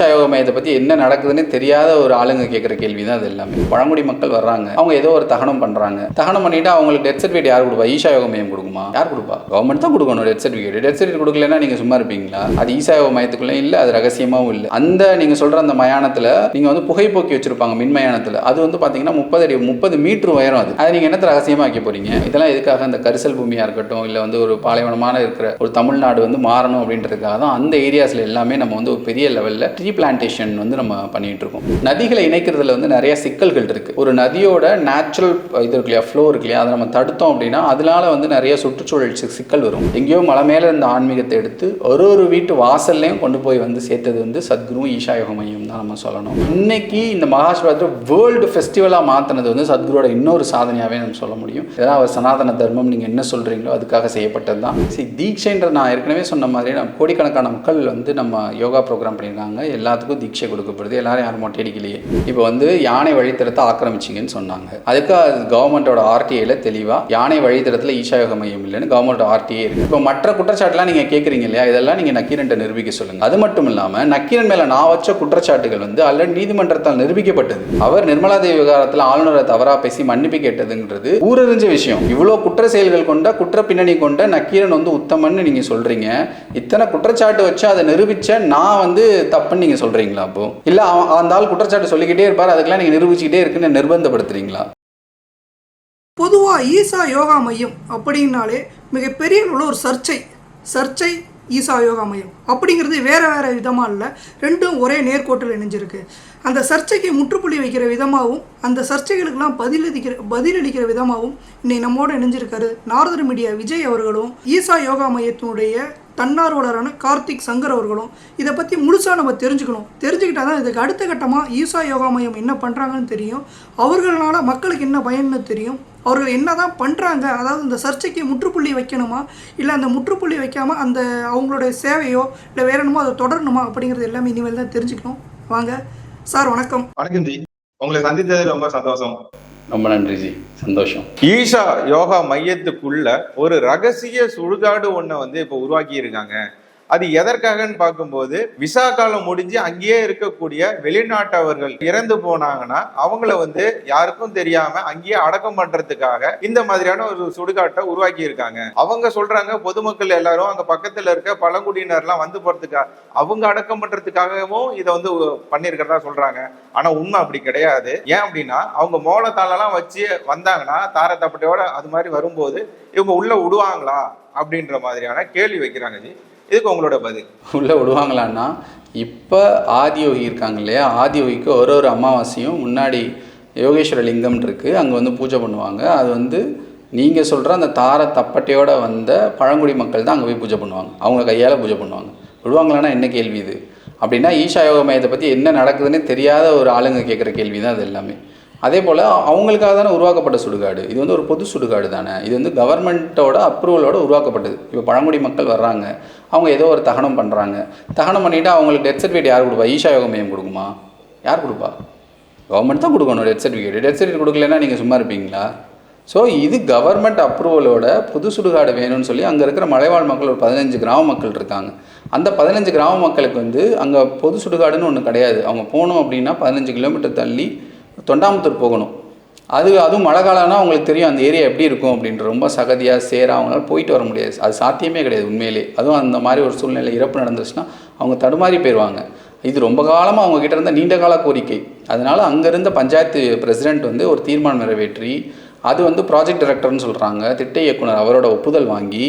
ஈஷா யோக மையத்தை பற்றி என்ன நடக்குதுன்னு தெரியாத ஒரு ஆளுங்க கேட்குற கேள்வி தான் அது எல்லாமே. பழங்குடி மக்கள் வர்றாங்க. அவங்க ஏதோ ஒரு தகனம் பண்ணுறாங்க தகனம் பண்ணிட்டு அவங்களுக்கு டெத் சர்டிஃபிகேட் யார் கொடுப்பா? ஈஷா யோக மையம் கொடுக்குமா? யார் கொடுப்பா? கவர்மெண்ட் தான் கொடுக்கணும் டெத் சர்டிஃபிகேட் டெத் சர்டிஃபிகேட் கொடுக்கலன்னா நீங்கள் சும்மா இருப்பீங்களா? அது ஈஷா யோக மையத்துக்குள்ளே இல்லை அது ரகசியமாகவும் இல்லை. அந்த நீங்கள் சொல்கிற அந்த மயானத்தில் நீங்கள் வந்து புகைப்போக்கி வச்சிருப்பாங்க மின் மயானத்தில். அது வந்து பார்த்தீங்கன்னா முப்பது அடி முப்பது மீட்டர் உயரம் அது. அதை நீங்கள் என்னத்தை ரகசியமாக வைக்க போறீங்க? இதெல்லாம் எதுக்காக? அந்த கரிசல் பூமியாக இருக்கட்டும் இல்லை வந்து ஒரு பாலைவனமான இருக்கிற ஒரு தமிழ்நாடு வந்து மாறணும் அப்படின்றதுக்காக தான் அந்த ஏரியாஸில் எல்லாமே நம்ம வந்து ஒரு பெரிய லெவலில் டீ பிளான்டேஷன் வந்து நம்ம பண்ணிகிட்டு இருக்கோம் நதிகளை இணைக்கிறதுல வந்து நிறைய சிக்கல்கள் இருக்குது ஒரு நதியோட நேச்சுரல் இது இருக்கு இல்லையா ஃப்ளோ இருக்கு இல்லையா அதை நம்ம தடுத்தோம் அப்படின்னா அதனால வந்து நிறைய சுற்றுச்சூழல் சிக்கல் வரும். எங்கேயோ மலை மேலே இருந்த ஆன்மீகத்தை எடுத்து ஒரு ஒரு வீட்டு வாசல்லையும் கொண்டு போய் வந்து சேர்த்தது வந்து சத்குரு ஈஷா யோக மையம் தான் நம்ம சொல்லணும். இன்னைக்கு இந்த மகாசிவராத்திரி வேர்ல்டு ஃபெஸ்டிவலாக மாற்றினது வந்து சத்குருவோட இன்னொரு சாதனையாகவே நம்ம சொல்ல முடியும். ஏதாவது அவர் சனாதன தர்மம் நீங்கள் என்ன சொல்கிறீங்களோ அதுக்காக செய்யப்பட்டது தான். சரி தீட்சைன்ற நான் ஏற்கனவே சொன்ன மாதிரி நம்ம கோடிக்கணக்கான மக்கள் வந்து நம்ம யோகா ப்ரோக்ராம் பண்ணியிருக்காங்க. எல்லாத்துக்கும் தீட்சை கொடுக்கப்படுது. எல்லாரும் யாரும் மொட்டை அடிக்கலையே. இப்போ வந்து யானை வழித்தடத்தை ஆக்கிரமிச்சிங்கன்னு சொன்னாங்க. அதுக்கு அது கவர்மெண்ட்டோட ஆர்டிஐல தெளிவாக யானை வழித்தடத்தில் ஈஷாயோக மையம் இல்லைன்னு கவர்மெண்ட் ஆர்டிஐ இருக்கு. இப்போ மற்ற குற்றச்சாட்டுலாம் நீங்கள் கேட்குறீங்க இல்லையா? இதெல்லாம் நீங்கள் நக்கீரன்ட்ட நிரூபிக்க சொல்லுங்கள் அது மட்டும் இல்லாமல் நக்கீரன் மேலே நான் வச்ச குற்றச்சாட்டுகள் வந்து ஆல்ரெடி நீதிமன்றத்தால் நிரூபிக்கப்பட்டது. அவர் நிர்மலா தேவி விவகாரத்தில் ஆளுநரை தவறாக பேசி மன்னிப்பு கேட்டதுங்கிறது ஊரறிஞ்ச விஷயம். இவ்வளோ குற்ற செயல்கள் கொண்ட குற்ற பின்னணி கொண்ட நக்கீரன் வந்து உத்தமன்னு நீங்கள் சொல்கிறீங்க இத்தனை குற்றச்சாட்டு வச்சு அதை நிரூபித்த நான் வந்து தப்புன்னு நீங்க சொல்றீங்களா அப்போ? இல்லை அவன் அந்த ஆள் குற்றச்சாட்டு சொல்லிக்கிட்டே இருப்பார் அதுக்கெல்லாம் நீங்கள் நிரூபிச்சுக்கிட்டே இருக்குன்னு நிர்பந்தப்படுத்துறீங்களா? பொதுவாக ஈசா யோகா மையம் அப்படின்னாலே மிகப்பெரிய உள்ள ஒரு சர்ச்சை. சர்ச்சை ஈசா யோகா மையம். அப்படிங்கிறது வேறு வேறு விதமாக இல்லை ரெண்டும் ஒரே நேர்கோட்டில் இணைஞ்சிருக்கு. அந்த சர்ச்சைக்கு முற்றுப்புள்ளி வைக்கிற விதமாகவும் அந்த சர்ச்சைகளுக்கெல்லாம் பதிலளிக்கிற பதிலளிக்கிற விதமாகவும் இன்னைக்கு நம்மோட இணைஞ்சிருக்காரு நாரதர் மீடியா விஜய் அவர்களும் ஈசா யோகா மையத்தினுடைய தன்னார்வலரான கார்த்திக் சங்கர் அவர்களும் இதை பற்றி முழுசாக நம்ம தெரிஞ்சுக்கணும். தெரிஞ்சுக்கிட்டா தான் இதுக்கு அடுத்த கட்டமாக ஈசா யோகா மையம் என்ன பண்ணுறாங்கன்னு தெரியும். அவர்களால் மக்களுக்கு என்ன பயன்னு தெரியும். அவர்கள் என்ன தான் பண்ணுறாங்க அதாவது இந்த சர்ச்சைக்கு முற்றுப்புள்ளி வைக்கணுமா? இல்லை அந்த முற்றுப்புள்ளி வைக்காமல் அந்த அவங்களுடைய சேவையோ இல்லை வேற என்னமோ அதை தொடரணுமா? அப்படிங்கிறது எல்லாமே இனிமேல் தான் தெரிஞ்சுக்கணும். வாங்க. சார் வணக்கம். வணக்கம் ஜி. உங்களை சந்தித்தது ரொம்ப சந்தோஷம். ரொம்ப நன்றி ஜி. சந்தோஷம். ஈஷா யோகா மையத்துக்குள்ள ஒரு ரகசிய சுடுகாடு ஒண்ண வந்து இப்ப உருவாக்கி இருக்காங்க அது எதற்காகன்னு பார்க்கும்போது விசா காலம் முடிஞ்சு அங்கேயே இருக்கக்கூடிய வெளிநாட்டவர்கள் இறந்து போனாங்கன்னா அவங்கள வந்து யாருக்கும் தெரியாம அங்கேயே அடக்கம் பண்றதுக்காக இந்த மாதிரியான ஒரு சுடுகாட்டை உருவாக்கி இருக்காங்க. அவங்க சொல்றாங்க பொதுமக்கள் எல்லாரும் அங்க பக்கத்துல இருக்க பழங்குடியினர்லாம் வந்து போறதுக்காக அவங்க அடக்கம் பண்றதுக்காகவும் இதை வந்து பண்ணியிருக்கிறதா சொல்றாங்க. ஆனா உண்மை அப்படி கிடையாது. ஏன் அப்படின்னா அவங்க மோளத்தாலெல்லாம் வச்சு வந்தாங்கன்னா தார தப்பட்டையோட அது மாதிரி வரும்போது இவங்க உள்ள விடுவாங்களா அப்படின்ற மாதிரியான கேள்வி வைக்கிறாங்க. ஜி இதுக்கு உங்களோட பதில். உள்ளே விடுவாங்களான்னா இப்போ ஆதியோகி இருக்காங்க இல்லையா? ஆதியோகிக்கு ஒரு ஒரு அமாவாசையும் முன்னாடி யோகேஸ்வர லிங்கம் இருக்குது அங்கே வந்து பூஜை பண்ணுவாங்க. அது வந்து நீங்கள் சொல்கிற அந்த தார தப்பட்டையோடு வந்த பழங்குடி மக்கள் தான் அங்கே போய் பூஜை பண்ணுவாங்க. அவங்க கையால் பூஜை பண்ணுவாங்க. விடுவாங்களான்னா என்ன கேள்வி இது? அப்படின்னா ஈஷா யோக மையத்தை பற்றி என்ன நடக்குதுன்னு தெரியாத ஒரு ஆளுங்க கேட்குற கேள்வி தான் அது எல்லாமே. அதே போல் அவங்களுக்காக தானே உருவாக்கப்பட்ட சுடுகாடு. இது வந்து ஒரு பொது சுடுகாடு தானே. இது வந்து கவர்மெண்ட்டோட அப்ரூவலோட உருவாக்கப்பட்டது. இப்போ பழங்குடி மக்கள் வர்றாங்க. அவங்க ஏதோ ஒரு தகனம் பண்ணுறாங்க தகனம் பண்ணிவிட்டு அவங்களுக்கு டெத் சர்டிஃபிகேட் யார் கொடுப்பா? ஈஷா யோக மையம் கொடுக்குமா? யார் கொடுப்பா? கவர்மெண்ட் தான் கொடுக்கணும் டெத் சர்டிஃபிகேட் டெத் சர்டிஃபிகேட் கொடுக்கலன்னா நீங்கள் சும்மா இருப்பீங்களா? ஸோ இது கவர்மெண்ட் அப்ரூவலோட புது சுடுகாடு வேணும்னு சொல்லி அங்கே இருக்கிற மலைவாழ் மக்கள் ஒரு பதினஞ்சு கிராம மக்கள் இருக்காங்க. அந்த பதினஞ்சு கிராம மக்களுக்கு வந்து அங்கே பொது சுடுகாடுன்னு ஒன்று கிடையாது. அவங்க போகணும் அப்படின்னா பதினஞ்சு கிலோமீட்டர் தள்ளி தொண்டாமுத்தூர் போகணும். அது அதுவும் மழை காலம்னா அவங்களுக்கு தெரியும் அந்த ஏரியா எப்படி இருக்கும் அப்படின்ற ரொம்ப சகதியாக சேராக அவங்களால போயிட்டு வர முடியாது. அது சாத்தியமே கிடையாது உண்மையிலே. அதுவும் அந்த மாதிரி ஒரு சூழ்நிலை இறப்பு நடந்துச்சுன்னா அவங்க தடுமாறி போயிடுவாங்க இது ரொம்ப காலமாக அவங்க கிட்ட இருந்த நீண்ட கால கோரிக்கை. அதனால் அங்கேருந்த பஞ்சாயத்து பிரசிடென்ட் வந்து ஒரு தீர்மானம் நிறைவேற்றி அது வந்து ப்ராஜெக்ட் டைரக்டர்னு சொல்கிறாங்க திட்ட இயக்குனர் அவரோட ஒப்புதல் வாங்கி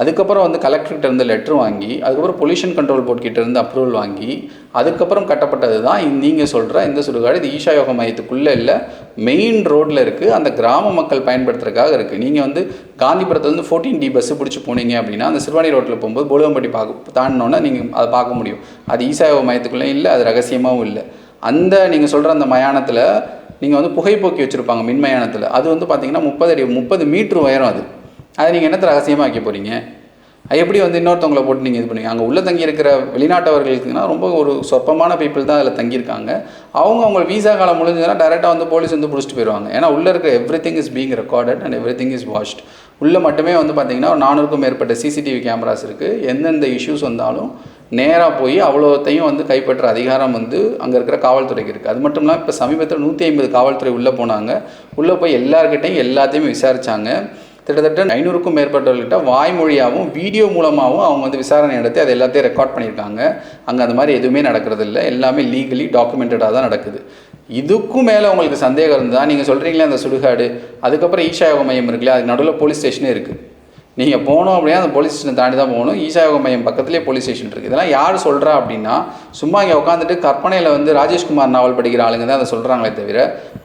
அதுக்கப்புறம் வந்து கலெக்டர்கிட்ட இருந்து லெட்ரு வாங்கி அதுக்கப்புறம் பொல்யூஷன் கண்ட்ரோல் போர்ட்கிட்ட இருந்து அப்ரூவல் வாங்கி அதுக்கப்புறம் கட்டப்பட்டது தான் நீங்கள் சொல்கிற இந்த சுடுகாடு. இது ஈஷா யோக மையத்துக்குள்ளே இல்லை மெயின் ரோட்டில் இருக்குது அந்த கிராம மக்கள் பயன்படுத்துறதுக்காக இருக்குது நீங்கள் வந்து காந்திபுரத்துலேருந்து ஃபோர்டீன் டி பஸ்ஸு பிடிச்சி போனீங்க அப்படின்னா அந்த சிறுவாணி ரோட்டில் போகும்போது போலுவம்பட்டி பார்க்க தாண்டினோன்னா நீங்கள் அதை பார்க்க முடியும். அது ஈஷா யோக மையத்துக்குள்ளே இல்லை அது ரகசியமாகவும் இல்லை. அந்த நீங்கள் சொல்கிற அந்த மயானத்தில் நீங்கள் வந்து புகைப்போக்கி வச்சுருப்பாங்க மின்மயானத்தில். அது வந்து பார்த்தீங்கன்னா முப்பது அடி முப்பது மீட்ரு உயரம் அது. அதை நீங்கள் என்னத்தை ரகசியமாக வைக்க போகிறீங்க எப்படி வந்து இன்னொருத்தவங்கள போட்டு நீங்கள் இது பண்ணுவீங்க? அங்கே உள்ளே தங்கி இருக்கிற வெளிநாட்டவர்களுக்குன்னா ரொம்ப ஒரு சொற்பமான பீப்புள் தான் அதில் தங்கியிருக்காங்க. அவங்க அவங்க வீசா காலம் முடிஞ்சதுன்னா டேரெக்டாக வந்து போலீஸ் வந்து பிடிச்சிட்டு போயிடுவாங்க ஏன்னா உள்ளே இருக்க everything is being recorded and everything is washed உள்ளே மட்டுமே வந்து பார்த்தீங்கன்னா ஒரு நானூறுக்கும் மேற்பட்ட சிசிடிவி கேமராஸ் இருக்குது எந்தெந்த இஷ்யூஸ் வந்தாலும் நேராக போய் அவ்வளோத்தையும் வந்து கைப்பற்ற அதிகாரம் வந்து அங்கே இருக்கிற காவல்துறைக்கு இருக்குது அது மட்டும் இல்லாமல் இப்போ சமீபத்தில் நூற்றி ஐம்பது காவல்துறை உள்ளே போனாங்க. உள்ளே போய் எல்லார்கிட்டையும் எல்லாத்தையுமே விசாரித்தாங்க கிட்டத்தட்ட ஐநூறுக்கும் மேற்பட்டவர்கள்ட்ட வாய்மொழியாகவும் வீடியோ மூலமாகவும் அவங்க வந்து விசாரணை நடத்தி அதை எல்லாத்தையும் ரெக்கார்ட் பண்ணியிருக்காங்க. அங்கே அந்த மாதிரி எதுவுமே நடக்கிறது இல்லை எல்லாமே லீகலி டாக்குமெண்டடாக தான் நடக்குது. இதுக்கும் மேலே உங்களுக்கு சந்தேகம் இருந்தால் நீங்கள் சொல்கிறீங்களே அந்த சுடுகாடு. அதுக்கப்புறம் ஈஷாயோக மையம் இருக்குல்லையா அதுக்கு நடுவில் போலீஸ் ஸ்டேஷனே இருக்குது நீங்கள் போனோம் அப்படின்னா அந்த போலீஸ் ஸ்டேஷனை தாண்டி தான் போகணும். ஈஷாயோக மையம் பக்கத்துலேயே போலீஸ் ஸ்டேஷன் இருக்குது இதெல்லாம் யார் சொல்கிறா அப்படின்னா சும்மா இங்கே உட்காந்துட்டு கற்பனையில் வந்து ராஜேஷ்குமார் நாவல் படிக்கிற ஆளுங்க தான் அதை சொல்கிறாங்களே தவிர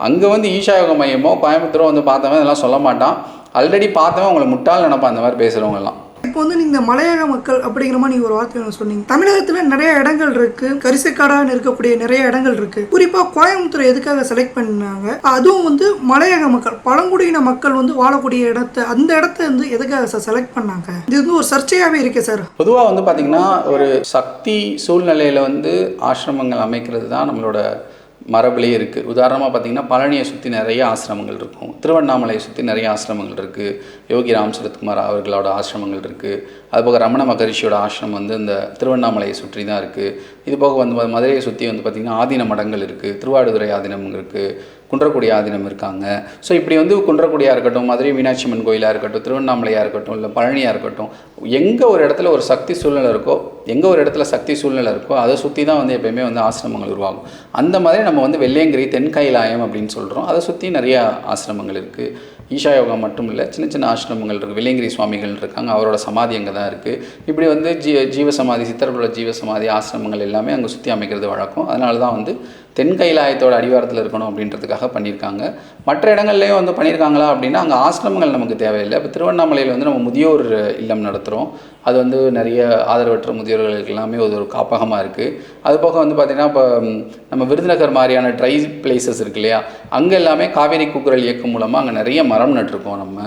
அங்கே வந்து ஈஷாயோக மையமோ கோயம்புத்தூரோ வந்து பார்த்தவன் இதெல்லாம் சொல்ல மாட்டான். ஆல்ரெடி பார்த்தவன் உங்களை முட்டாள் நினைப்பான் அந்த மாதிரி பேசுகிறவங்க எல்லாம் இப்போ வந்து நீங்கள் மலையக மக்கள் அப்படிங்கிற மாதிரி நீங்கள் ஒரு வார்த்தை ஒண்ணு சொன்னீங்க. தமிழகத்தில் நிறைய இடங்கள் இருக்கு. கரிசக்காடான்னு இருக்கக்கூடிய நிறைய இடங்கள் இருக்கு. குறிப்பாக கோயம்புத்தூர் எதுக்காக செலக்ட் பண்ணாங்க? அதுவும் வந்து மலையக மக்கள் பழங்குடியின மக்கள் வந்து வாழக்கூடிய இடத்த அந்த இடத்த வந்து எதுக்காக சார் செலக்ட் பண்ணாங்க? இது வந்து ஒரு சர்ச்சையாகவே இருக்கே சார் பொதுவாக வந்து பார்த்திங்கன்னா ஒரு சக்தி சூழ்நிலையில் வந்து ஆசிரமங்கள் அமைக்கிறது தான் நம்மளோட மரபுலேயே இருக்குது உதாரணமாக பார்த்திங்கன்னா பழனியை சுற்றி நிறைய ஆசிரமங்கள் இருக்கும் திருவண்ணாமலையை சுற்றி நிறைய ஆசிரமங்கள் இருக்குது யோகி ராம் சரத்குமார் அவர்களோட ஆசிரமங்கள் இருக்குது அதுபோக ரமண மகரிஷியோட ஆசிரமம் வந்து இந்த திருவண்ணாமலையை சுற்றி தான் இருக்குது இது போக வந்து மதுரையை சுற்றி வந்து பார்த்திங்கன்னா ஆதீன மடங்கள் இருக்குது திருவாடுதுறை ஆதீனம் இருக்குது குன்றக்குடி ஆதீனம் இருக்காங்க. ஸோ இப்படி வந்து குன்றக்குடியாக இருக்கட்டும் மதுரை மீனாட்சி அம்மன் கோயிலாக இருக்கட்டும் திருவண்ணாமலையாக இருக்கட்டும் இல்லை பழனியாக இருக்கட்டும் எங்கே ஒரு இடத்துல ஒரு சக்தி சூழ்நிலை இருக்கோ எங்கே ஒரு இடத்துல சக்தி சூழ்நிலை இருக்கோ அதை சுற்றி தான் வந்து எப்பயுமே வந்து ஆசிரமங்கள் உருவாகும். அந்த மாதிரி நம்ம வந்து வெள்ளையங்கிரி தென்கைலாயம் அப்படின்னு சொல்கிறோம் அதை சுற்றி நிறைய ஆசிரமங்கள் இருக்குது ஈஷா யோகா மட்டும் இல்லை சின்ன சின்ன ஆசிரமங்கள் இருக்குது வெள்ளையங்கிரி சுவாமிகள் இருக்காங்க அவரோட சமாதி அங்கே தான் இருக்குது இப்படி வந்து ஜீ ஜீவசமாதி சித்தர்களோட ஜீவ சமாதி ஆசிரமங்கள் எல்லாமே அங்கே சுற்றி அமைக்கிறது வழக்கம். அதனால தான் வந்து தென் கைலாயத்தோட அடிவாரத்தில் இருக்கணும் அப்படின்றதுக்காக பண்ணியிருக்காங்க. மற்ற இடங்கள்லையும் வந்து பண்ணியிருக்காங்களா அப்படின்னா அங்கே ஆசிரமங்கள் நமக்கு தேவையில்லை. இப்போ திருவண்ணாமலையில் வந்து நம்ம முதியோர் இல்லம் நடத்துகிறோம் அது வந்து நிறைய ஆதரவற்ற முதியோர்களுக்கு எல்லாமே ஒரு ஒரு காப்பகமாக இருக்குது அது போக வந்து பார்த்திங்கன்னா இப்போ நம்ம விருதுநகர் மாதிரியான ட்ரை பிளேசஸ் இருக்கு இல்லையா? அங்கே எல்லாமே காவேரி கூக்குரல் இயக்கம் மூலமாக அங்கே நிறைய மரம் நட்டிருக்கோம் நம்ம.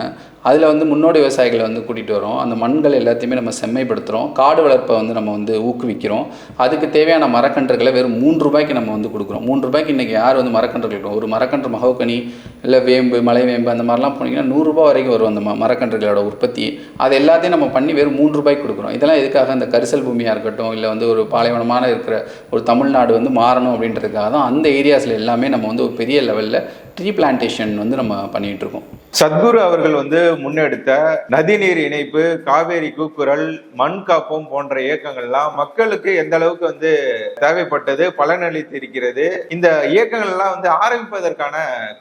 அதில் வந்து முன்னோடி விவசாயிகளை வந்து கூட்டிகிட்டு வரோம். அந்த மண்கள் எல்லாத்தையுமே நம்ம செம்மைப்படுத்துகிறோம் காடு வளர்ப்பை வந்து நம்ம வந்து ஊக்குவிக்கிறோம். அதுக்கு தேவையான மரக்கன்றுகளை வெறும் மூன்று ரூபாய்க்கு நம்ம வந்து கொடுக்குறோம். மூன்று ரூபாய்க்கு இன்றைக்கி யார் வந்து மரக்கன்று கொடுக்கும் ஒரு மரக்கன்று மகோக்கனி இல்லை வேம்பு மலை வேம்பு அந்த மாதிரிலாம் போனீங்கன்னா நூறுரூபா வரைக்கும் வரும் அந்த ம மரக்கன்றுகளோட உற்பத்தி. அது எல்லாத்தையும் நம்ம பண்ணி வெறும் மூன்று ரூபாய்க்கு கொடுக்குறோம். இதெல்லாம் எதுக்காக? அந்த கரிசல் பூமியாக இருக்கட்டும் இல்லை வந்து ஒரு பாலைவனமான இருக்கிற ஒரு தமிழ்நாடு வந்து மாறணும் அப்படின்றதுக்காக தான் அந்த ஏரியாஸில் எல்லாமே நம்ம வந்து ஒரு பெரிய லெவலில் ட்ரீ பிளான்டேஷன் வந்து நம்ம பண்ணிகிட்டு இருக்கோம் சத்குரு அவர்கள் வந்து முன்னெடுத்த நதிநீர் இணைப்பு காவேரி கூக்குரல் மண் காப்போம் போன்ற இயக்கங்கள்லாம் மக்களுக்கு எந்த அளவுக்கு வந்து தேவைப்பட்டது பலனளித்து இருக்கிறது இந்த இயக்கங்கள் எல்லாம் வந்து ஆரம்பிப்பதற்கான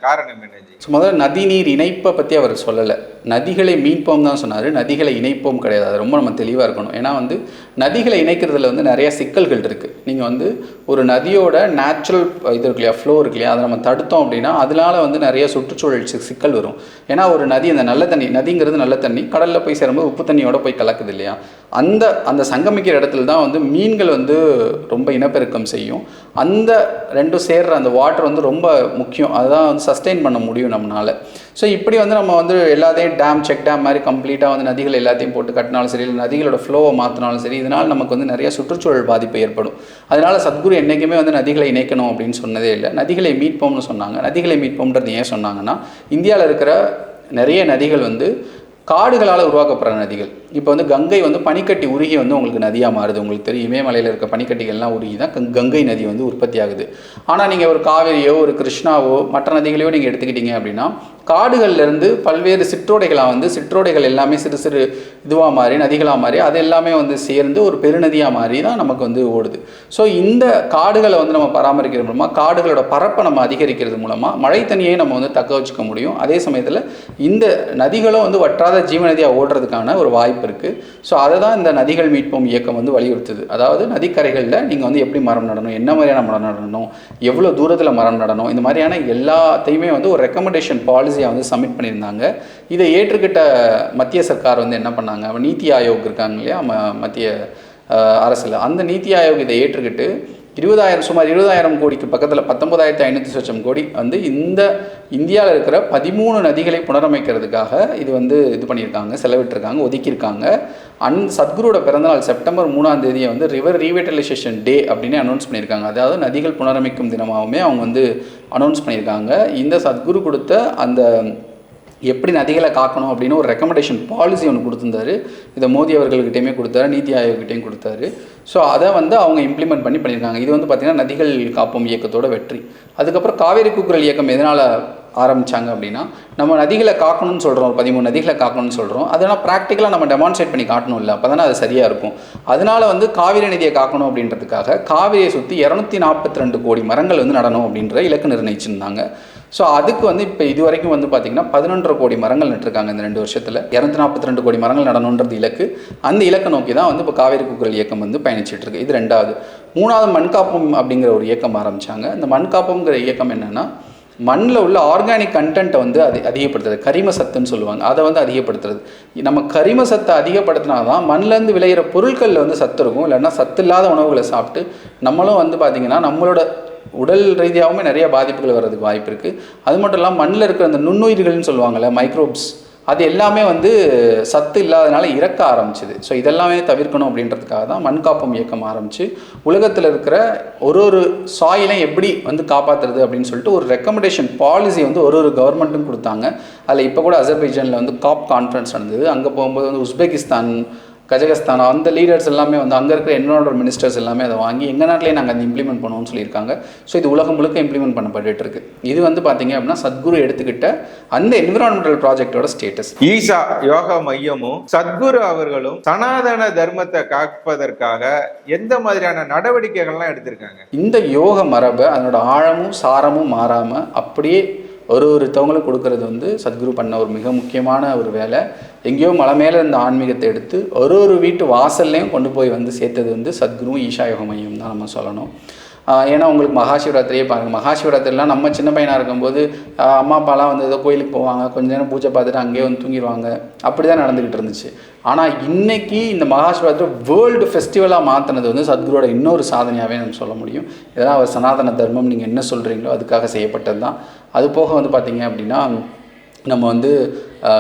காரணம் என்ன முதல்ல நதிநீர் இணைப்பை பற்றி அவர் சொல்லலை. நதிகளை மீட்போம் தான் சொன்னார். நதிகளை இணைப்போம் கிடையாது. அது ரொம்ப நம்ம தெளிவாக இருக்கணும். ஏன்னா வந்து நதிகளை இணைக்கிறதுல வந்து நிறைய சிக்கல்கள் இருக்குது நீங்கள் வந்து ஒரு நதியோட நேச்சுரல் இது இருக்கு இல்லையா ஃப்ளோ இருக்கு இல்லையா அதை நம்ம தடுத்தோம் அப்படின்னா அதனால வந்து நிறைய சுற்றுச்சூழல் சிக்கல் வரும். ஏன்னா ஒரு நதி அந்த நல்ல தண்ணி நதிங்கிறது நல்ல தண்ணி கடலில் போய் சேரும்போது உப்பு தண்ணியோட போய் கலக்குது இல்லையா? அந்த அந்த சங்கமிக்கிற இடத்துல தான் வந்து மீன்கள் வந்து ரொம்ப இனப்பெருக்கம் செய்யும். அந்த ரெண்டும் சேர்ற அந்த வாட்டர் வந்து ரொம்ப முக்கியம். அதுதான் வந்து சஸ்டெயின் பண்ண முடியும் நம்மளால் ஸோ இப்படி வந்து நம்ம வந்து எல்லாத்தையும் டேம் செக் டேம் மாதிரி கம்ப்ளீட்டாக வந்து நதிகள் எல்லாத்தையும் போட்டு கட்டினாலும் சரி இல்லை நதிகளோட ஃப்ளோவை மாற்றினாலும் சரி இதனால் நமக்கு வந்து நிறைய சுற்றுச்சூழல் பாதிப்பு ஏற்படும். அதனால சத்குரு என்றைக்குமே வந்து நதிகளை இணைக்கணும் அப்படின்னு சொன்னதே இல்லை. நதிகளை மீட்போம்னு சொன்னாங்க. நதிகளை மீட்போம்ன்றது ஏன் சொன்னாங்கன்னா இந்தியாவில் இருக்கிற நிறைய நதிகள் வந்து காடுகளால் உருவாக்கப்படுற நதிகள். இப்போ வந்து கங்கை வந்து பனிக்கட்டி உருகி வந்து உங்களுக்கு நதியாக மாறுது. உங்களுக்கு தெரியும் இமயமலையில் இருக்க பனிக்கட்டிகள்லாம் உருகி தான் கங்கை நதி வந்து உற்பத்தி ஆகுது. ஆனால் நீங்கள் ஒரு காவேரியோ ஒரு கிருஷ்ணாவோ மற்ற நதிகளையோ நீங்கள் எடுத்துக்கிட்டீங்க அப்படின்னா காடுகள்லேருந்து பல்வேறு சிற்றோடைகளாக வந்து சிற்றோடைகள் எல்லாமே சிறு சிறு இதுவாக மாறி நதிகளாக மாறி அது எல்லாமே வந்து சேர்ந்து ஒரு பெருநதியாக மாறி தான் நமக்கு வந்து ஓடுது. ஸோ இந்த காடுகளை வந்து நம்ம பராமரிக்கிறது மூலமாக காடுகளோட பரப்பை நம்ம அதிகரிக்கிறது மூலமாக மழை தண்ணியை நம்ம வந்து தக்க வச்சுக்க முடியும். அதே சமயத்தில் இந்த நதிகளும் வந்து வற்றாத ஜீவநதியாக ஓடுறதுக்கான ஒரு வாய்ப்பு இருக்குது ஸோ அதை தான் இந்த நதிகள் மீட்போம் இயக்கம் வந்து வலியுறுத்துது. அதாவது நதிக்கரைகளில் நீங்கள் வந்து எப்படி மரம் நடணும் என்ன மாதிரியான மரம் நடணும் எவ்வளோ தூரத்தில் மரம் நடணும் இந்த மாதிரியான எல்லாத்தையுமே வந்து ஒரு ரெக்கமெண்டேஷன் பாலிசியாக வந்து சப்மிட் பண்ணியிருந்தாங்க. இதை ஏற்றுக்கிட்ட மத்திய சர்க்கார் வந்து என்ன பண்ணாங்க? நீத்தி ஆயோக் இருக்காங்க இல்லையா? மத்திய அரசில். அந்த நீத்தி ஆயோக் இதை ஏற்றுக்கிட்டு இருபதாயிரம் சுமார் இருபதாயிரம் கோடிக்கு பக்கத்தில் பத்தொன்பதாயிரத்தி ஐநூற்றி லட்சம் கோடி வந்து இந்த இந்தியாவில் இருக்கிற பதிமூணு நதிகளை புனரமைக்கிறதுக்காக இது வந்து இது பண்ணியிருக்காங்க செலவிட்டிருக்காங்க ஒதுக்கியிருக்காங்க. அன் சத்குருவோட பிறந்தநாள் செப்டம்பர் மூணாம் தேதியை வந்து ரிவர் ரீவெட்டலைசேஷன் டே அப்படின்னு அனௌன்ஸ் பண்ணியிருக்காங்க. அதாவது நதிகள் புனரமைக்கும் தினமாகவுமே அவங்க வந்து அனௌன்ஸ் பண்ணியிருக்காங்க. இந்த சத்குரு கொடுத்த அந்த எப்படி நதிகளை காக்கணும் அப்படின்னு ஒரு ரெக்கமெண்டேஷன் பாலிசி ஒன்று கொடுத்துருந்தாரு. இதை மோடி அவர்கள்கிட்டையுமே கொடுத்தாரு நீத்தி ஆயோக்கிட்டையும் கொடுத்தாரு. ஸோ அதை வந்து அவங்க இம்ப்ளிமெண்ட் பண்ணி பண்ணியிருக்காங்க. இது வந்து பார்த்திங்கன்னா நதிகள் காப்போம் இயக்கத்தோட வெற்றி. அதுக்கப்புறம் காவேரி கூக்குரல் இயக்கம் எதனால் ஆரம்பித்தாங்க அப்படின்னா நம்ம நதிகளை காக்கணும்னு சொல்கிறோம் பதிமூணு நதிகளை காக்கணும்னு சொல்கிறோம் அதெல்லாம் ப்ராக்டிக்கலாக நம்ம டெமான்ஸ்ட்ரேட் பண்ணி காட்டணும் இல்லை அப்போ தானே அது சரியாக இருக்கும். அதனால வந்து காவிரி நதியை காக்கணும் அப்படின்றதுக்காக காவிரியை சுற்றி இரநூத்தி நாற்பத்தி ரெண்டு கோடி மரங்கள் வந்து நடணும் அப்படின்ற இலக்கு நிர்ணயிச்சிருந்தாங்க. ஸோ அதுக்கு வந்து இப்போ இது வரைக்கும் வந்து பார்த்திங்கன்னா பதினொன்றரை கோடி மரங்கள் நட்டுருக்காங்க இந்த ரெண்டு வருஷத்தில். இரநூத்தி நாற்பத்தி ரெண்டு கோடி மரங்கள் நடணுன்றது இலக்கு. அந்த இலக்கை நோக்கி தான் வந்து இப்போ காவேரி குக்கரல் இயக்கம் வந்து பயணிச்சிட்டு இருக்கு. இது ரெண்டாவது. மூணாவது மண்காப்பம் அப்படிங்கிற ஒரு இயக்கம் ஆரம்பித்தாங்க இந்த மண்காப்பம்ங்கிற இயக்கம் என்னென்னா மண்ணில் உள்ள ஆர்கானிக் கண்டென்ட்டை வந்து அது அதிகப்படுத்துறது. கரிம சத்துன்னு சொல்லுவாங்க. அதை வந்து அதிகப்படுத்துறது. நம்ம கரிம சத்தை அதிகப்படுத்தினா தான் மண்ணிலேருந்து விளையிற பொருட்களில் வந்து சத்து இருக்கும். இல்லைன்னா சத்து இல்லாத உணவுகளை சாப்பிட்டு நம்மளும் வந்து பார்த்திங்கன்னா நம்மளோட உடல் ரீதியாகவுமே நிறைய பாதிப்புகள் வர்றதுக்கு வாய்ப்பு இருக்குது அது மட்டும் இல்லாமல் மண்ணில் இருக்கிற அந்த நுண்ணுயிர்கள்னு சொல்லுவாங்கள்ல மைக்ரோப்ஸ் அது எல்லாமே வந்து சத்து இல்லாதனால இறக்க ஆரம்பிச்சுது. ஸோ இதெல்லாமே தவிர்க்கணும் அப்படின்றதுக்காக தான் மண் மண்காப்பம் இயக்கம் ஆரம்பித்து உலகத்தில் இருக்கிற ஒரு ஒரு சாயிலை எப்படி வந்து காப்பாற்றுறது அப்படின்னு சொல்லிட்டு ஒரு ரெக்கமெண்டேஷன் பாலிசி வந்து ஒரு ஒரு கவர்மெண்ட்டும் கொடுத்தாங்க. அதில் இப்போ கூட அசர்பைஜானில் வந்து காப் கான்ஃபரன்ஸ் நடந்தது. அங்கே போகும்போது வந்து உஸ்பெகிஸ்தான் கஜகஸ்தான் அந்த லீடர்ஸ் எல்லாமே வந்து அங்கே இருக்கிற என்வரான்மெண்ட் மினிஸ்டர்ஸ் எல்லாமே அதை வாங்கி எங்கள் நாட்டிலே நாங்கள் அதை இம்ப்ளிமெண்ட் பண்ணுவோம்னு சொல்லியிருக்காங்க. ஸோ இது உலகம் முழுக்க இம்ப்ளிமெண்ட் பண்ணப்பட்டு இருக்கு. இது வந்து பார்த்தீங்க அப்படின்னா சத்குரு எடுத்துக்கிட்ட அந்த என்விரான்மெண்டல் ப்ராஜெக்டோட ஸ்டேட்டஸ் ஈசா யோகா மையமும் சத்குரு அவர்களும் சனாதன தர்மத்தை காப்பதற்காக எந்த மாதிரியான நடவடிக்கைகள்லாம் எடுத்திருக்காங்க? இந்த யோக மரபை அதனோட ஆழமும் சாரமும் மாறாமல் அப்படியே ஒரு ஒருத்தவங்களுக்கு கொடுக்கறது வந்து சத்குரு பண்ண ஒரு மிக முக்கியமான ஒரு வேலை. எங்கேயோ மலை மேலே இருந்த ஆன்மீகத்தை எடுத்து ஒரு ஒரு வீட்டு வாசல்லையும் கொண்டு போய் வந்து சேர்த்தது வந்து சத்குரு ஈஷா யோக மையம் தான் நம்ம சொல்லணும். ஏன்னா உங்களுக்கு மகாசிவராத்திரியே பாருங்கள் மகாசிவராத்திரிலாம் நம்ம சின்ன பையனாக இருக்கும்போது அம்மா அப்பாலாம் வந்து ஏதோ கோயிலுக்கு போவாங்க. கொஞ்ச நேரம் பூஜை பார்த்துட்டு அங்கேயே வந்து தூங்கிடுவாங்க அப்படி தான் நடந்துக்கிட்டு இருந்துச்சு. ஆனால் இன்றைக்கி இந்த மகாசிவராத்திரி வேர்ல்டு ஃபெஸ்டிவலாக மாற்றினது வந்து சத்குருவோட இன்னொரு சாதனையாகவே நம்ம சொல்ல முடியும். இதெல்லாம் அவர் சனாதன தர்மம் நீங்கள் என்ன சொல்கிறீங்களோ அதுக்காக செய்யப்பட்டது தான் அது போக வந்து பார்த்தீங்க அப்படின்னா நம்ம வந்து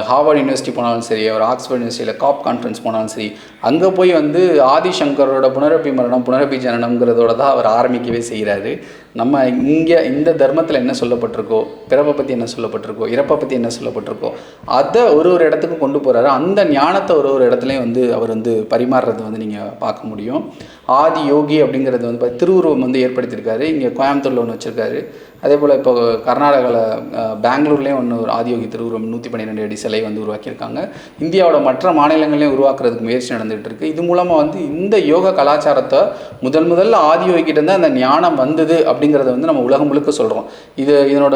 ஹார்வர்ட் யூனிவர்சிட்டி போனாலும் சரி ஒரு ஆக்ஸ்ஃபோர்ட் யூனிவர்சிட்டியில் காப் கான்ஃபரன்ஸ் போனாலும் சரி அங்கே போய் வந்து ஆதிசங்கரோட புனரப்பி மரணம் புனரப்பி ஜனனம்ங்கிறதோட தான் அவர் ஆரம்பிக்கவே செய்கிறாரு நம்ம இங்கே இந்த தர்மத்தில் என்ன சொல்லப்பட்டிருக்கோ பிறப்பை பற்றி என்ன சொல்லப்பட்டிருக்கோ இறப்பை பற்றி என்ன சொல்லப்பட்டிருக்கோ அதை ஒரு ஒரு இடத்துக்கு கொண்டு போகிறாரு அந்த ஞானத்தை ஒரு ஒரு இடத்துலையும் வந்து அவர் வந்து பரிமாறுறது வந்து நீங்கள் பார்க்க முடியும். ஆதி யோகி அப்படிங்கிறது வந்து திருவுருவம் வந்து ஏற்படுத்தியிருக்காரு. இங்கே கோயம்புத்தூரில் ஒன்று வச்சுருக்காரு. அதே போல் இப்போ கர்நாடகாவில் பெங்களூர்லேயும் ஒன்று ஒரு ஆதியோகி திருவுருவம் நூற்றி பன்னிரெண்டு அடி சிலை வந்து உருவாக்கியிருக்காங்க. இந்தியாவோட மற்ற மாநிலங்களையும் உருவாக்குறதுக்கு முயற்சி நடந்துகிட்டு இருக்கு இது மூலமாக வந்து இந்த யோக கலாச்சாரத்தை முதல் முதல்ல ஆதியோகிட்ட தான் அந்த ஞானம் வந்தது அப்படிங்கிறத வந்து நம்ம உலகம் முழுக்க சொல்கிறோம் இது இதனோட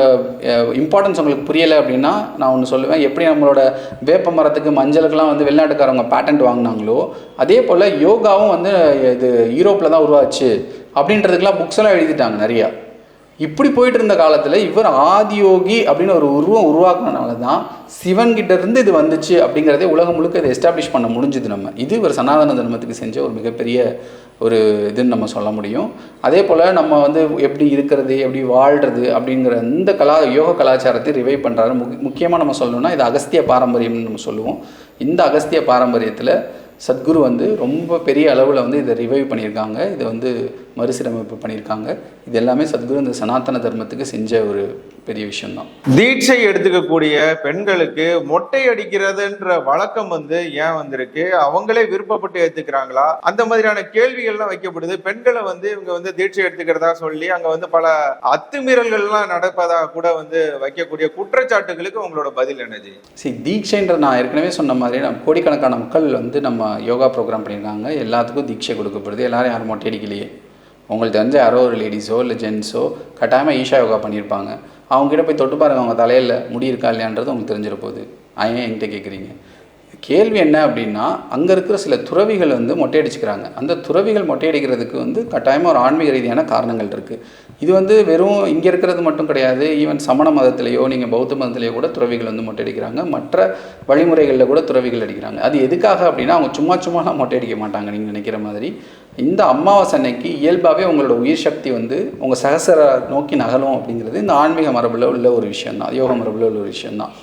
இம்பார்ட்டன்ஸ் உங்களுக்கு புரியலை அப்படின்னா நான் ஒன்று சொல்லுவேன். எப்படி நம்மளோட வேப்ப மரத்துக்கு மஞ்சளுக்கெல்லாம் வந்து வெளிநாட்டுக்காரவங்க பேட்டன்ட் வாங்கினாங்களோ அதே போல் யோகாவும் வந்து இது யூரோப்பில் தான் உருவாச்சு. அப்படின்றதுக்கெலாம் புக்ஸ் எல்லாம் எழுதிட்டாங்க நிறையா. இப்படி போயிட்டு இருந்த காலத்தில் இவர் ஆதியோகி அப்படின்னு ஒரு உருவம் உருவாக்குனனால தான் சிவன்கிட்ட இருந்து இது வந்துச்சு அப்படிங்கிறதே உலகம் முழுக்க இதை எஸ்டாப்ளிஷ் பண்ண முடிஞ்சுது நம்ம. இது ஒரு சனாதன தர்மத்துக்கு செஞ்ச ஒரு மிகப்பெரிய ஒரு இதுன்னு நம்ம சொல்ல முடியும். அதே போல் நம்ம வந்து எப்படி இருக்கிறது எப்படி வாழ்கிறது அப்படிங்கிற இந்த கலா யோக கலாச்சாரத்தை ரிவைவ் பண்ணுறாரு முக் முக்கியமாக நம்ம சொல்லணும்னா இது அகஸ்திய பாரம்பரியம்னு நம்ம சொல்லுவோம். இந்த அகஸ்திய பாரம்பரியத்தில் சத்குரு வந்து ரொம்ப பெரிய அளவில் வந்து இதை ரிவைவ் பண்ணியிருக்காங்க. இதை வந்து மறுசீரமைப்பு பண்ணியிருக்காங்க. இது எல்லாமே சத்குரு இந்த சனாதன தர்மத்துக்கு செஞ்ச ஒரு பெரிய விஷயம்தான். தீட்சை எடுத்துக்கக்கூடிய பெண்களுக்கு மொட்டை அடிக்கிறதுன்ற வழக்கம் வந்து ஏன் வந்திருக்கு? அவங்களே விருப்பப்பட்டு ஏத்துக்கிறாங்களா? அந்த மாதிரியான கேள்விகள்லாம் வைக்கப்படுது. பெண்களை வந்து இவங்க வந்து தீட்சை எடுத்துக்கிறதா சொல்லி அங்க வந்து பல அத்துமீறல்கள்லாம் நடப்பதா கூட வந்து வைக்கக்கூடிய குற்றச்சாட்டுகளுக்கு உங்களோட பதில் என்ன ஜி? சரி தீட்சைன்ற நான் ஏற்கனவே சொன்ன மாதிரி நம்ம கோடிக்கணக்கான மக்கள் வந்து நம்ம யோகா ப்ரோக்ராம் பண்ணியிருக்காங்க. எல்லாத்துக்கும் தீட்சை கொடுக்கப்படுது. எல்லாரும் யாரும் மொட்டை அடிக்கலையே. உங்களுக்கு தெரிஞ்ச யாரோ ஒரு லேடிஸோ இல்லை ஜென்ஸோ கட்டாயமாக ஈஷா யோகா பண்ணியிருப்பாங்க. அவங்ககிட்ட போய் தொட்டு பாருங்க அவங்க தலையில் முடி இருக்கா இல்லையான்றது உங்களுக்கு தெரிஞ்சிட போகுது. ஏன் என்கிட்ட கேட்குறீங்க கேள்வி என்ன அப்படின்னா அங்கே இருக்கிற சில துறவிகள் வந்து மொட்டையடிச்சுக்கிறாங்க. அந்த துறவிகள் மொட்டையடிக்கிறதுக்கு வந்து கட்டாயமாக ஒரு ஆன்மீக ரீதியான காரணங்கள் இருக்குது இது வந்து வெறும் இங்கே இருக்கிறது மட்டும் கிடையாது ஈவன் சமண மதத்திலேயோ நீங்கள் பௌத்த மதத்திலேயோ கூட துறவிகள் வந்து மொட்டையடிக்கிறாங்க. மற்ற வழிமுறைகளில் கூட துறவிகள் அடிக்கிறாங்க. அது எதுக்காக அப்படின்னா அவங்க சும்மா சும்மாலாம் மொட்டை அடிக்க மாட்டாங்க நீங்கள் நினைக்கிற மாதிரி. இந்த அமாவாசை அன்னைக்கு இயல்பாகவே உங்களோட உயிர் சக்தி வந்து உங்கள் சகசர நோக்கி நகலும் அப்படிங்கிறது இந்த ஆன்மீக மரபில் உள்ள ஒரு விஷயந்தான் யோக மரபில் உள்ள ஒரு விஷயந்தான்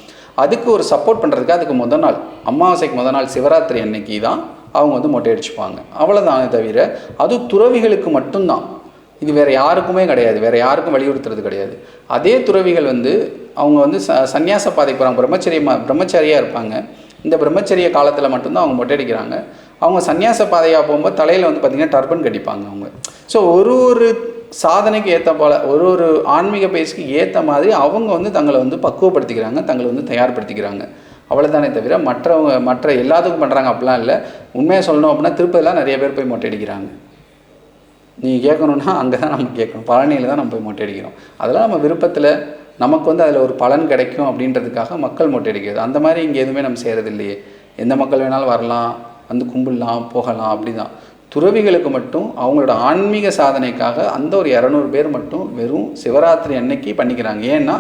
அதுக்கு ஒரு சப்போர்ட் பண்ணுறதுக்கு அதுக்கு முத நாள் அமாவாசைக்கு முத நாள் சிவராத்திரி அன்னைக்கு தான் அவங்க வந்து மொட்டை அடிச்சுப்பாங்க. அவ்வளோதானே தவிர அது துறவிகளுக்கு மட்டும்தான். இது வேறு யாருக்குமே கிடையாது. வேறு யாருக்கும் வலியுறுத்துறது கிடையாது. அதே துறவிகள் வந்து அவங்க வந்து ச சந்நியாச பாதைக்கு போகிறாங்க பிரம்மச்சரியமா பிரம்மச்சாரியாக இருப்பாங்க. இந்த பிரம்மச்சரிய காலத்தில் மட்டும்தான் அவங்க மொட்டை அடிக்கிறாங்க. அவங்க சந்நியாச பாதையாக போகும்போது தலையில் வந்து பார்த்திங்கன்னா டர்பன் கட்டிப்பாங்க அவங்க. ஸோ ஒரு ஒரு சாதனைக்கு ஏற்ற போல ஒரு ஒரு ஆன்மீக பேச்சுக்கு ஏற்ற மாதிரி அவங்க வந்து தங்களை வந்து பக்குவப்படுத்திக்கிறாங்க தங்களை வந்து தயார்படுத்திக்கிறாங்க. அவ்வளோதானே தவிர மற்றவங்க மற்ற எல்லாத்துக்கும் பண்ணுறாங்க அப்படிலாம் இல்லை. உண்மையாக சொல்லணும் அப்படின்னா திருப்பதிலாம் நிறைய பேர் போய் மொட்டை அடிக்கிறாங்க நீங்கள் கேட்கணுன்னா அங்கே தான் நம்ம கேட்கணும். பழனியில் தான் நம்ம போய் மொட்டை அடிக்கிறோம் அதெல்லாம் நம்ம விருப்பத்தில் நமக்கு வந்து அதில் ஒரு பலன் கிடைக்கும் அப்படின்றதுக்காக மக்கள் மொட்டை அடிக்கிறது அந்த மாதிரி இங்கே எதுவுமே நம்ம செய்கிறது இல்லையே எந்த மக்கள் வேணாலும் வரலாம். வந்து கும்பிடலாம் போகலாம் அப்படி தான் துறவிகளுக்கு மட்டும் அவங்களோட ஆன்மீக சாதனைக்காக அந்த ஒரு இரநூறு பேர் மட்டும் வெறும் சிவராத்திரி அன்னைக்கு பண்ணிக்கிறாங்க. ஏன்னா